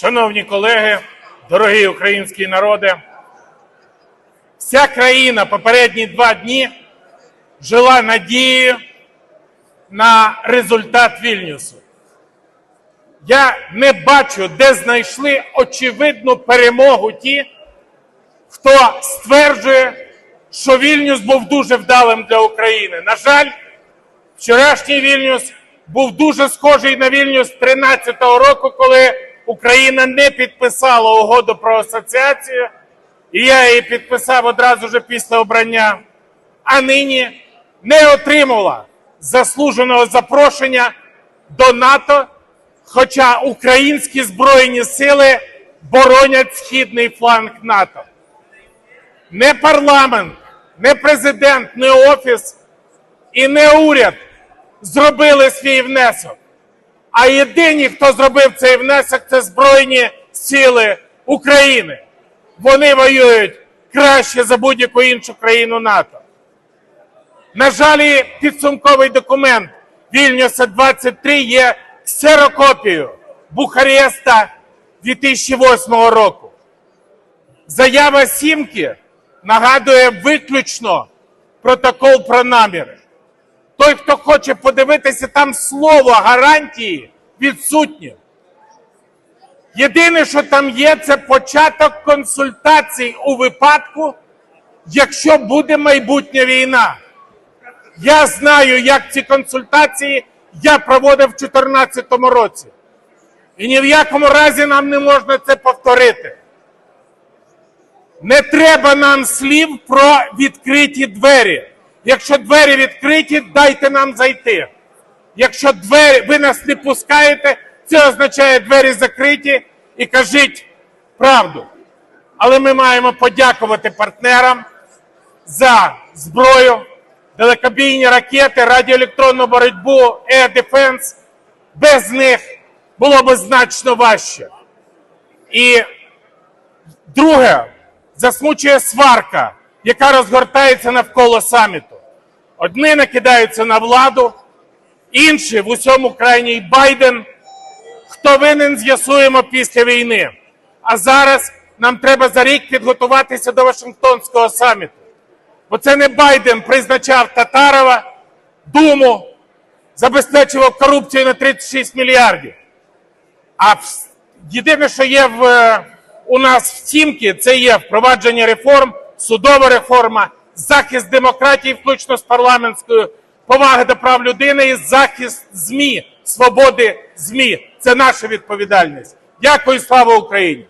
Шановні колеги, дорогі українські народи, вся країна попередні два дні жила надією на результат Вільнюсу. Я не бачу, де знайшли очевидну перемогу ті, хто стверджує, що Вільнюс був дуже вдалим для України. На жаль, вчорашній Вільнюс був дуже схожий на Вільнюс 13-го року, коли Україна не підписала угоду про асоціацію, і я її підписав одразу ж після обрання, а нині не отримала заслуженого запрошення до НАТО, хоча українські збройні сили боронять східний фланг НАТО. Не парламент, не президент, не офіс і не уряд зробили свій внесок. А єдині, хто зробив цей внесок, це Збройні Сили України. Вони воюють краще за будь-яку іншу країну НАТО. На жаль, підсумковий документ Вільнюса 23 є ксерокопією Бухареста 2008 року. Заява Сімки нагадує виключно протокол про наміри. Той, хто хоче подивитися, там слово гарантії відсутнє. Єдине, що там є, це початок консультацій у випадку, якщо буде майбутня війна. Я знаю, як ці консультації я проводив в 2014 році. І ні в якому разі нам не можна це повторити. Не треба нам слів про відкриті двері. Якщо двері відкриті, дайте нам зайти. Якщо двері, ви нас не пускаєте, це означає двері закриті і кажіть правду. Але ми маємо подякувати партнерам за зброю, далекобійні ракети, радіоелектронну боротьбу, Defense. Без них було б значно важче. І друге, засмучує сварка, яка розгортається навколо саміту. Одні накидаються на владу, інші в усьому крайній Байден. Хто винен, з'ясуємо після війни. А зараз нам треба за рік підготуватися до Вашингтонського саміту. Бо це не Байден призначав Татарова, Думу, забезпечував корупцію на 36 мільярдів. А єдине, що є в, е, у нас в Тімкі, це є впровадження реформ, судова реформа, захист демократії, включно з парламентською, повага до прав людини і захист ЗМІ, свободи ЗМІ. Це наша відповідальність. Дякую, слава Україні!